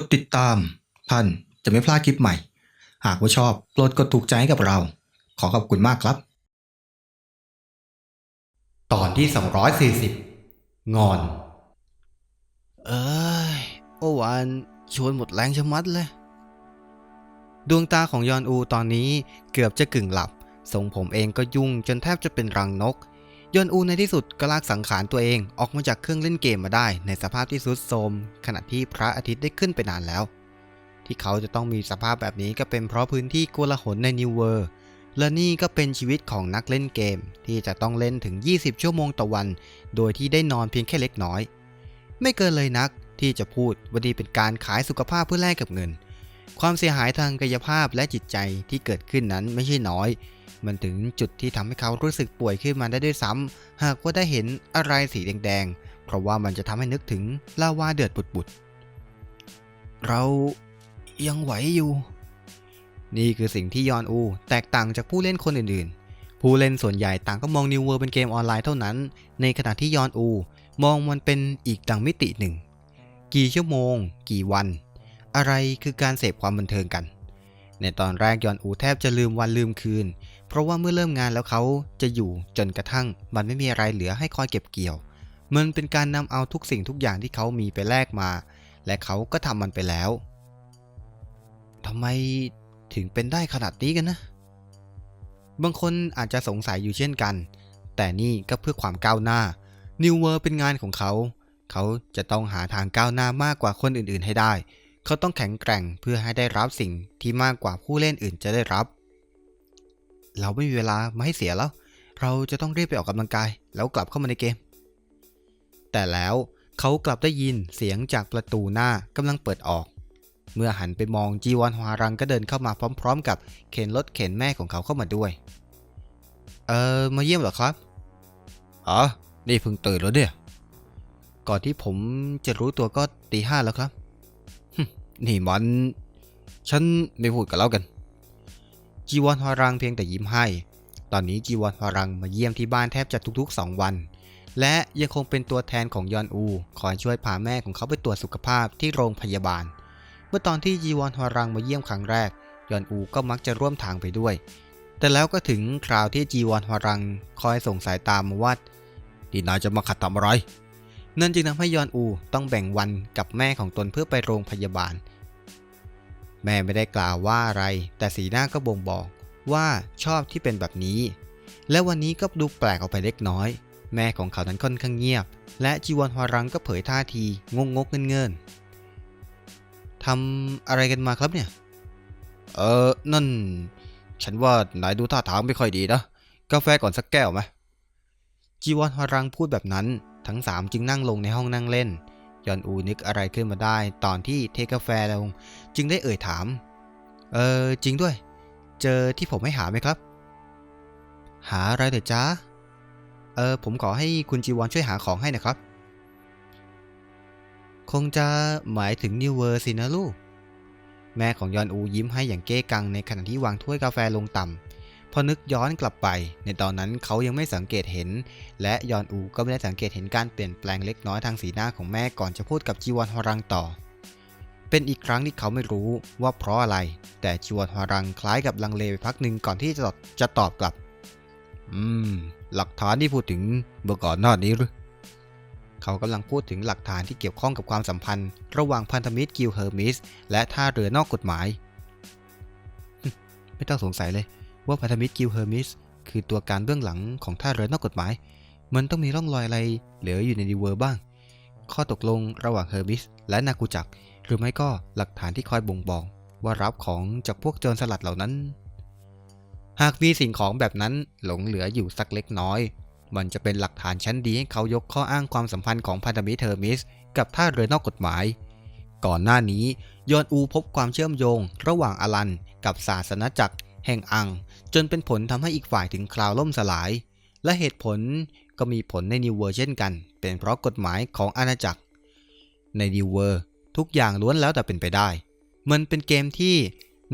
ดติดตาม ท่านจะไม่พลาดคลิปใหม่ หากว่าชอบโปรดกดถูกใจให้กับเรา ขอขอบคุณมากครับ ตอนที่ 240 งอน เอ้ยโอวานชวนหมดแรงชะมัดเลย ดวงตาของยอนอูตอนนี้เกือบจะกึ่งหลับ ทรงผมเองก็ยุ่งจนแทบจะเป็นรังนก ยอนอูในที่สุดก็ลากสังขารตัวเองออกมาจากเครื่องเล่นเกมมาได้ ในสภาพที่สุดโทมขณะที่พระอาทิตย์ได้ขึ้นไปนานแล้ว ที่เขาจะต้องมีสภาพแบบนี้ก็เป็นเพราะพื้นที่โกลาหลในนิวเวอร์และนี่ก็เป็นชีวิตของนักเล่นเกม ที่จะต้องเล่นถึง 20 ชั่วโมงต่อวัน โดยที่ได้นอนเพียงแค่เล็กน้อย ไม่เกินเลยนักที่จะพูดว่านี่เป็นการขายสุขภาพเพื่อแลกกับเงิน ความเสียหายทางกายภาพและจิตใจที่เกิดขึ้นนั้นไม่ใช่น้อย มันถึงจุดที่ทำให้เขารู้สึกป่วยขึ้นมาได้ด้วยซ้ำหากว่าได้เห็นอะไรสีแดงๆ เพราะว่ามันจะทำให้นึกถึงลาวาเดือดปุดๆ เรายังไหวอยู่ นี่คือสิ่งที่ยอนอู แตกต่างจากผู้เล่นคนอื่นๆ ผู้เล่นส่วนใหญ่ต่างก็มองนิวเวอร์เป็นเกมออนไลน์เท่านั้น ในขณะที่ยอนอู มองมันเป็นอีกดังมิติหนึ่ง กี่ชั่วโมง กี่วัน อะไรคือการเสพความบันเทิงกัน ในตอนแรกยอนอูแทบจะลืมวันลืมคืน เพราะว่าเมื่อเริ่มงานแล้วเขาจะอยู่จนกระทั่ง มันไม่มีอะไรเหลือให้คอยเก็บเกี่ยว มันเป็นการนำเอาทุกสิ่งทุกอย่างที่เขามีไปแลกมา และเขาก็ทำมันไปแล้วทำไมถึงเป็นได้ขนาดนี้กันนะ บางคนอาจจะสงสัยอยู่เช่นกัน แต่นี่ก็เพื่อความก้าวหน้า New World เป็นงานของเขา เขาจะต้องหาทางก้าวหน้ามากกว่าคนอื่นๆให้ได้ เขาต้องแข็งแกร่งเพื่อให้ได้รับสิ่งที่มากกว่าผู้เล่นอื่นจะได้รับ เราไม่มีเวลามาให้เสียแล้ว เราจะต้องรีบไปออกกำลังกาย แล้วกลับเข้ามาในเกม แต่แล้วเขากลับได้ยินเสียงจากประตูหน้ากำลังเปิดออก เมื่อหันไปมองจีวอนฮวารังก็เดินเข้ามาพร้อม ๆ กับเข็นรถเข็นแม่ของเขาเข้ามาด้วย เออมาเยี่ยมเหรอครับ อ๋อ นี่เพิ่งตื่นแล้วเนี่ย ก่อนที่ผมจะรู้ตัวก็ตีห้าแล้วครับ นี่มัน ฉันไม่พูดกันแล้วกัน จีวอนฮวารังเพียงแต่ยิ้มให้ ตอนนี้จีวอนฮวารังมาเยี่ยมที่บ้านแทบจะทุกๆ 2 วัน และยังคงเป็นตัวแทนของยอนอูคอยช่วยพาแม่ของเขาไปตรวจสุขภาพที่โรงพยาบาล เมื่อตอนที่จีวอนฮวารังมาเยี่ยมครั้งแรก ยอนอูก็มักจะร่วมทางไปด้วย แต่แล้วก็ถึงคราวที่จีวอนฮวารังคอยส่งสายตามมาว่าดีนายจะมาขัดทำอะไรนั่นจึงทำให้ยอนอูต้องแบ่งวันกับแม่ของตนเพื่อไปโรงพยาบาล แม่ไม่ได้กล่าวว่าอะไร แต่สีหน้าก็บ่งบอกว่าชอบที่เป็นแบบนี้ และวันนี้ก็ดูแปลกออกไปเล็กน้อย แม่ของเขานั้นค่อนข้างเงียบ และจีวอนฮวารังก็เผยท่าทีงงงกเงินเงินๆทำอะไรกันมาครับเนี่ย เออนั่น ฉันว่านายดูท่าทางไม่ค่อยดีนะ กาแฟก่อนสักแก้วไหมจีวอนฮวารังพูดแบบนั้น ทั้งสามจึงนั่งลงในห้องนั่งเล่น ยอนอูนึกอะไรขึ้นมาได้ ตอนที่เทกาแฟลง จึงได้เอ่ยถาม เออจริงด้วย เจอที่ผมให้หาไหมครับ หาอะไรเดี๋ยวจ้าเออผมขอให้คุณจีวอนช่วยหาของให้นะครับ คงจะหมายถึงนิวเวอร์สินะลูก แม่ของยอนอูยิ้มให้อย่างเก้กังในขณะที่วางถ้วยกาแฟลงต่ำ พอนึกย้อนกลับไป ในตอนนั้นเขายังไม่สังเกตเห็น และยอนอูก็ไม่ได้สังเกตเห็นการเปลี่ยนแปลงเล็กน้อยทางสีหน้าของแม่ก่อนจะพูดกับจีวอนฮอรังต่อ เป็นอีกครั้งที่เขาไม่รู้ว่าเพราะอะไร แต่จีวอนฮอรังคล้ายกับลังเลไปพักหนึ่งก่อนที่จะตอบจะตอบกลับ อืม หลักฐานที่พูดถึงเมื่อก่อนหน้านี้หรือเขากำลังพูดถึงหลักฐานที่เกี่ยวข้องกับความสัมพันธ์ ระหว่างพันธมิตรกิลเฮอร์มิส และท่าเรือนอกกฎหมาย ไม่ต้องสงสัยเลย ว่าพันธมิตรกิลเฮอร์มิสคือตัวการเบื้องหลังของท่าเรือนอกกฎหมาย มันต้องมีร่องรอยอะไรเหลืออยู่ในดีเวอร์บ้าง ข้อตกลงระหว่างเฮอร์มิสและนากูจัก หรือไม่ก็หลักฐานที่คอยบ่งบอกว่ารับของจากพวกโจรสลัดเหล่านั้น หากมีสิ่งของแบบนั้นหลงเหลืออยู่สักเล็กน้อย มันจะเป็นหลักฐานชั้นดีให้เขายกข้ออ้างความสัมพันธ์ของพันธมิตรเทอร์มิสกับท่าเรือนอกกฎหมาย ก่อนหน้านี้ยอนอูพบความเชื่อมโยง ระหว่างอลันกับศาสนจักร แห่งอัง จนเป็นผลทำให้อีกฝ่ายถึงคราวล่มสลาย และเหตุผลก็มีผลในนิวเวอร์เช่นกัน เป็นเพราะกฎหมายของอาณาจักร ในนิวเวอร์ทุกอย่างล้วนแล้วแต่เป็นไปได้ มันเป็นเกมที่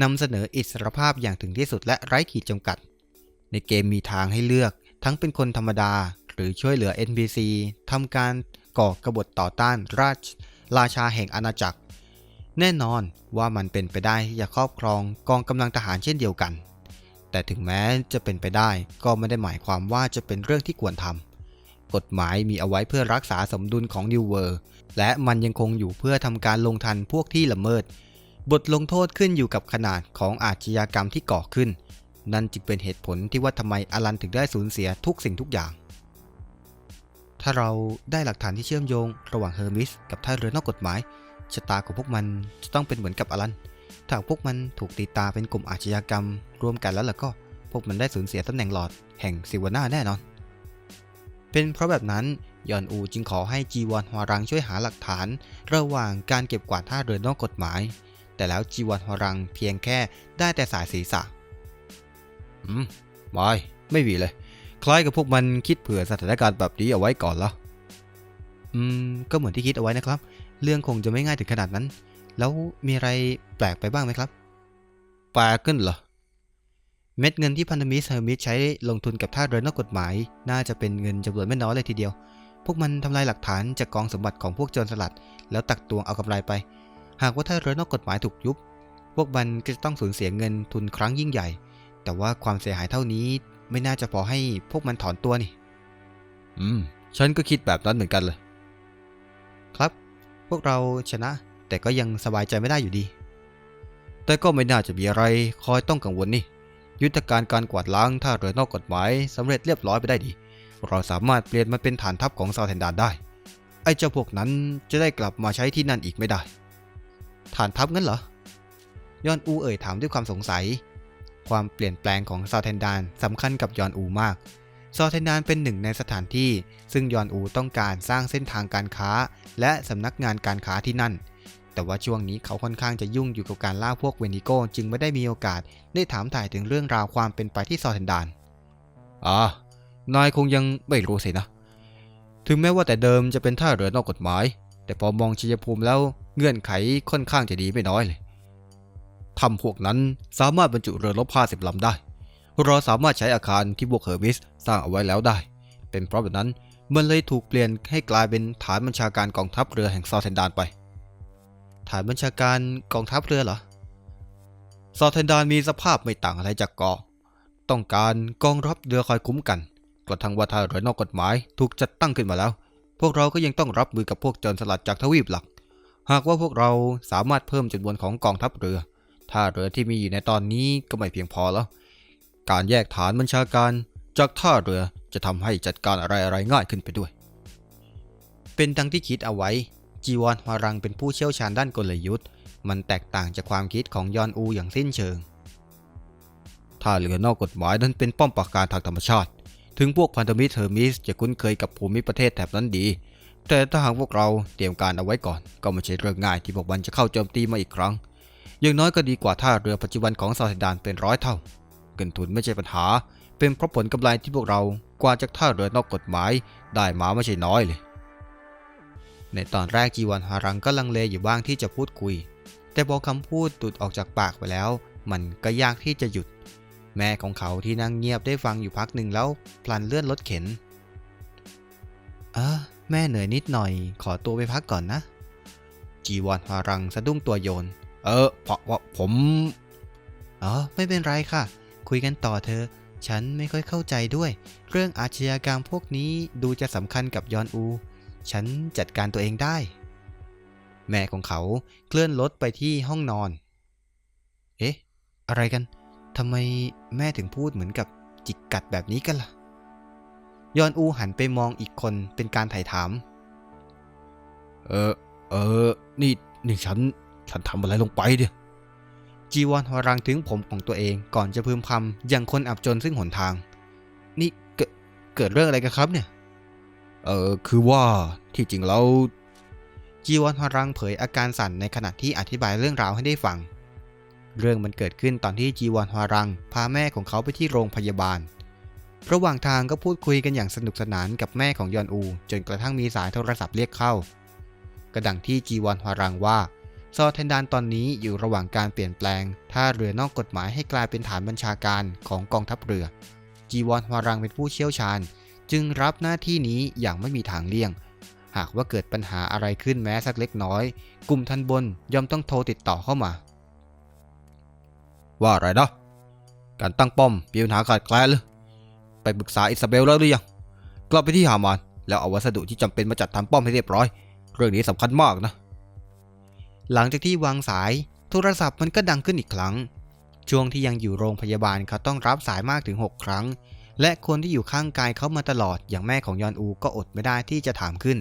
นำเสนออิสรภาพอย่างถึงที่สุดและไร้ขีดจำกัด ในเกมมีทางให้เลือกทั้งเป็นคนธรรมดา หรือช่วยเหลือ NPC ทำการก่อกรบฏต่อต้านราชราชาแห่งอาณาจักร แน่นอนว่ามันเป็นไปได้ที่จะครอบครองกองกำลังทหารเช่นเดียวกัน แต่ถึงแม้จะเป็นไปได้ก็ไม่ได้หมายความว่าจะเป็นเรื่องที่ควรทำกฎหมายมีเอาไว้เพื่อรักษาสมดุลของนิวเวอร์และมันยังคงอยู่เพื่อทำการลงทันพวกที่ละเมิด บทลงโทษขึ้นอยู่กับขนาดของอาชญากรรมที่ก่อขึ้น นั่นจึงเป็นเหตุผลที่ว่าทำไมอลันถึงได้สูญเสียทุกสิ่งทุกอย่าง ถ้าเราได้หลักฐานที่เชื่อมโยงระหว่างเฮอร์มิสกับท่าเรือนอกกฎหมาย ชะตาของพวกมันจะต้องเป็นเหมือนกับอลันถ้าพวกมันถูกตีตาเป็นกลุ่มอาชญากรรมรวมกันแล้วล่ะก็ พวกมันได้สูญเสียตำแหน่งหลอดแห่งซิวาน่าแน่นอน เป็นเพราะแบบนั้นยอนอูจึงขอให้จีวอนฮวารังช่วยหาหลักฐาน ระหว่างการเก็บกวาดท่าเรือนอกกฎหมาย แต่แล้วจีวอนฮวารังเพียงแค่ได้แต่สายศีรษะ อืมไม่ไม่มีเลย คล้ายกับพวกมันคิดเผื่อสถานการณ์แบบนี้เอาไว้ก่อนแล้วอืม ก็เหมือนที่คิดเอาไว้นะครับเรื่องคงจะไม่ง่ายถึงขนาดนั้น แล้วมีอะไรแปลกไปบ้างไหมครับแปลกขึ้นเหรอ เม็ดเงินที่พันธมิตรเฮอร์มิสใช้ลงทุนกับท่าเรือนอกกฎหมาย น่าจะเป็นเงินจำนวนไม่น้อยเลยทีเดียว พวกมันทำลายหลักฐานจากกองสมบัติของพวกโจรสลัด แล้วตักตวงเอากำไรไป หากว่าท่าเรือนอกกฎหมายถูกยุบ พวกมันก็จะต้องสูญเสียเงินทุนครั้งยิ่งใหญ่ แต่ว่าความเสียหายเท่านี้ไม่น่าจะพอให้พวกมันถอนตัวนี่ อืม ฉันก็คิดแบบนั้นเหมือนกันเลย ครับ พวกเราชนะ แต่ก็ยังสบายใจไม่ได้อยู่ดี แต่ก็ไม่น่าจะมีอะไรคอยต้องกังวลนี่ ยุทธการการกวาดล้างท่าเรือนอกกฎหมายสำเร็จเรียบร้อยไปได้ดี เราสามารถเปลี่ยนมันเป็นฐานทัพของซาวเทนดานได้ ไอ้เจ้าพวกนั้นจะได้กลับมาใช้ที่นั่นอีกไม่ได้ ฐานทัพงั้นเหรอยอนอูเอ่ยถามด้วยความสงสัย ความเปลี่ยนแปลงของซาวเทนดานสำคัญกับยอนอูมาก ซาวเทนดานเป็นหนึ่งในสถานที่ ซึ่งยอนอูต้องการสร้างเส้นทางการค้า และสำนักงานการค้าที่นั่น แต่ว่าช่วงนี้เขาค่อนข้างจะยุ่งอยู่กับการล่าพวกเวนิโก้จึงไม่ได้มีโอกาสได้ถามถ่ายถึงเรื่องราวความเป็นไปที่ซาวเทนดานอ่านายคงยังไม่รู้สินะ ถึงแม้ว่าแต่เดิมจะเป็นท่าเรือนอกกฎหมาย แต่พอมองชัยภูมิแล้วเงื่อนไขค่อนข้างจะดีไม่น้อยเลยทำพวกนั้นสามารถบรรจุเรือรบ50ลำได้ เราสามารถใช้อาคารที่พวกเฮอร์มิสสร้างเอาไว้แล้วได้ เป็นเพราะแบบนั้นมันเลยถูกเปลี่ยนให้กลายเป็นฐานบัญชาการกองทัพเรือแห่งซาเทนดานไป ฐานบัญชาการกองทัพเรือเหรอซาเทนดานมีสภาพไม่ต่างอะไรจากเกาะ ต้องการกองรับเรือคอยคุ้มกัน กระทั่งว่าท่าเรือนอกกฎหมายถูกจัดตั้งขึ้นมาแล้ว พวกเราก็ยังต้องรับมือกับพวกโจรสลัดจากทวีปหลัก หากว่าพวกเราสามารถเพิ่มจำนวนของกองทัพเรือท่าเรือที่มีอยู่ในตอนนี้ก็ไม่เพียงพอแล้ว การแยกฐานบัญชาการจากท่าเรือจะทำให้จัดการอะไรๆง่ายขึ้นไปด้วย เป็นดังที่คิดเอาไว้ จีวอนฮวารังเป็นผู้เชี่ยวชาญด้านกลยุทธ์ มันแตกต่างจากความคิดของยอนอูอย่างสิ้นเชิงท่าเรือนอกกฎหมายนั้นเป็นป้อมปราการทางธรรมชาติ ถึงพวกพันธมิตรเทอร์มิสจะคุ้นเคยกับภูมิประเทศแถบนั้นดี แต่ถ้าหากพวกเราเตรียมการเอาไว้ก่อน ก็ไม่ใช่เรื่องง่ายที่พวกมันจะเข้าโจมตีมาอีกครั้ง อย่างน้อยก็ดีกว่าท่าเรือปัจจุบันของซาเซดานเป็นร้อยเท่า เงินทุนไม่ใช่ปัญหา เป็นเพราะผลกำไรที่พวกเรากว่าจากท่าเรือนอกกฎหมาย ได้มาไม่ใช่น้อยเลย ในตอนแรกจีวันฮารังก็ลังเลอยู่บ้างที่จะพูดคุย แต่พอคำพูดตุดออกจากปากไปแล้ว มันก็ยากที่จะหยุด แม่ของเขาที่นั่งเงียบได้ฟังอยู่พักหนึ่งแล้วพลันเลื่อนรถเข็นเออแม่เหนื่อยนิดหน่อย ขอตัวไปพักก่อนนะ จีวอนฮารังสะดุ้งตัวโยน เออเพราะว่าผมอ๋อไม่เป็นไรค่ะ คุยกันต่อเธอ ฉันไม่ค่อยเข้าใจด้วย เรื่องอาชญากรรมพวกนี้ดูจะสำคัญกับยอนอู ฉันจัดการตัวเองได้ แม่ของเขาเคลื่อนรถไปที่ห้องนอน เอ๊ะ อะไรกันทำไมแม่ถึงพูดเหมือนกับจิกกัดแบบนี้กันล่ะ ยอนอูหันไปมองอีกคนเป็นการไถ่าถาม เออ เออ นี่ นี่ฉัน ฉันทำอะไรลงไปเนี่ย จีวอนฮอรังถึงผมของตัวเองก่อนจะพึมพำอย่างคนอับจนซึ่งหนทาง นี่เกิดเกิดเรื่องอะไรกันครับเนี่ย เออคือว่าที่จริงแล้วจีวอนฮอรังเผยอาการสั่นในขณะที่อธิบายเรื่องราวให้ได้ฟัง เรื่องมันเกิดขึ้นตอนที่จีวอนฮอรัง พาแม่ของเขาไปที่โรงพยาบาล ระหว่างทางก็พูดคุยกันอย่างสนุกสนานกับแม่ของยอนอู จนกระทั่งมีสายโทรศัพท์เรียกเข้า กระดังที่จีวอนฮวรังว่า ซอเทนดานตอนนี้อยู่ระหว่างการเปลี่ยนแปลงท่าเรือนอกกฎหมายให้กลายเป็นฐานบัญชาการของกองทัพเรือ จีวอนฮวารังเป็นผู้เชี่ยวชาญ จึงรับหน้าที่นี้อย่างไม่มีทางเลี่ยง หากว่าเกิดปัญหาอะไรขึ้นแม้สักเล็กน้อย กลุ่มทันบนย่อมต้องโทรติดต่อเข้ามา ว่าอะไรนะการตั้งป้อมมีปัญหาขาดแคลนเลยไปปรึกษาอิซาเบลแล้วหรือยังกลับไปที่ฮามานแล้วเอาวัสดุที่จำเป็นมาจัดทำป้อมให้เรียบร้อย เรื่องนี้สำคัญมากนะ หลังจากที่วางสายโทรศัพท์มันก็ดังขึ้นอีกครั้ง ช่วงที่ยังอยู่โรงพยาบาลเขาต้องรับสายมากถึง 6 ครั้ง และคนที่อยู่ข้างกายเขามาตลอดอย่างแม่ของยอนอูก็อดไม่ได้ที่จะถามขึ้น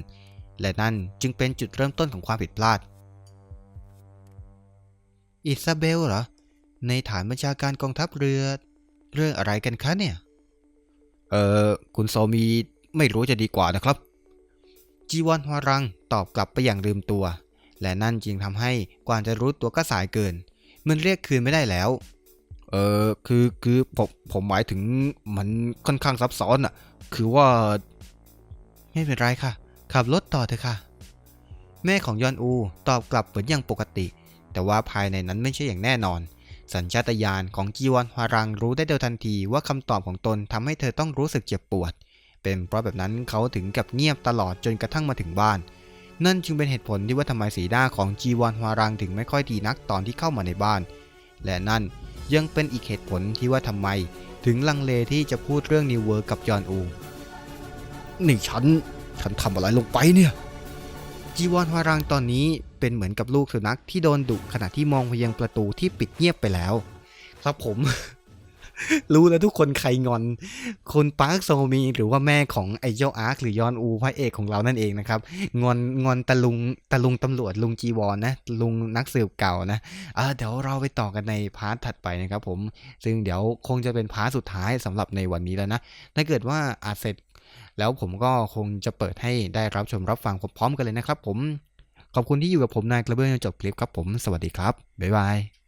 และนั่นจึงเป็นจุดเริ่มต้นของความผิดพลาด อิซาเบลเหรอ ในฐานบัญชาการกองทัพเรือ เรื่องอะไรกันคะเนี่ย เออคุณโซมีไม่รู้จะดีกว่านะครับ จีวอนฮวารังตอบกลับไปอย่างลืมตัว และนั่นจึงทำให้กว่าจะรู้ตัวก็สายเกิน มันเรียกคืนไม่ได้แล้ว เออคือคือผมผมหมายถึงมันค่อนข้างซับซ้อนอะ่ะคือว่า ไม่เป็นไรค่ะ ขับรถต่อเถอะค่ะ แม่ของยอนอูตอบกลับเหมือนอย่างปกติ แต่ว่าภายในนั้นไม่ใช่อย่างแน่นอน สัญชาตญาณของจีวอนฮวารังรู้ได้เดียวทันทีว่าคำตอบของตนทำให้เธอต้องรู้สึกเจ็บปวด เป็นเพราะแบบนั้นเขาถึงกับเงียบตลอดจนกระทั่งมาถึงบ้าน นั่นจึงเป็นเหตุผลที่ว่าทำไมสีหน้าของจีวอนฮวารังถึงไม่ค่อยดีนักตอนที่เข้ามาในบ้าน และนั่นยังเป็นอีกเหตุผลที่ว่าทำไม ถึงลังเลที่จะพูดเรื่องนิวเวิร์กับยอนอูนี่ฉัน ฉันทำอะไรลงไปเนี่ย จีวอนฮวารังตอนนี้เป็นเหมือนกับลูกสุนัขที่โดนดุขณะที่มองไปยังประตูที่ปิดเงียบไปแล้ว ครับผม รู้แล้วทุกคนใครงอน คนปาร์คโซมีหรือว่าแม่ของไอเจ้าอาร์คหรือยอนอูพระเอกของเรานั่นเองนะครับ งอนงอนตะลุงตะลุงตำรวจลุงจีวอนนะ ลุงนักสืบเก่านะอ่าเดี๋ยวเราไปต่อกันในพาร์ทถัดไปนะครับผม ซึ่งเดี๋ยวคงจะเป็นพาร์ทสุดท้ายสำหรับในวันนี้แล้วนะ ถ้าเกิดว่าอาจเสร็จ แล้วผมก็คงจะเปิดให้ได้รับชมรับฟังพร้อมๆกันเลยนะครับ ผม ขอบคุณที่อยู่กับผมนายกระเบื้องจนจบคลิปครับผม สวัสดีครับบ๊ายบาย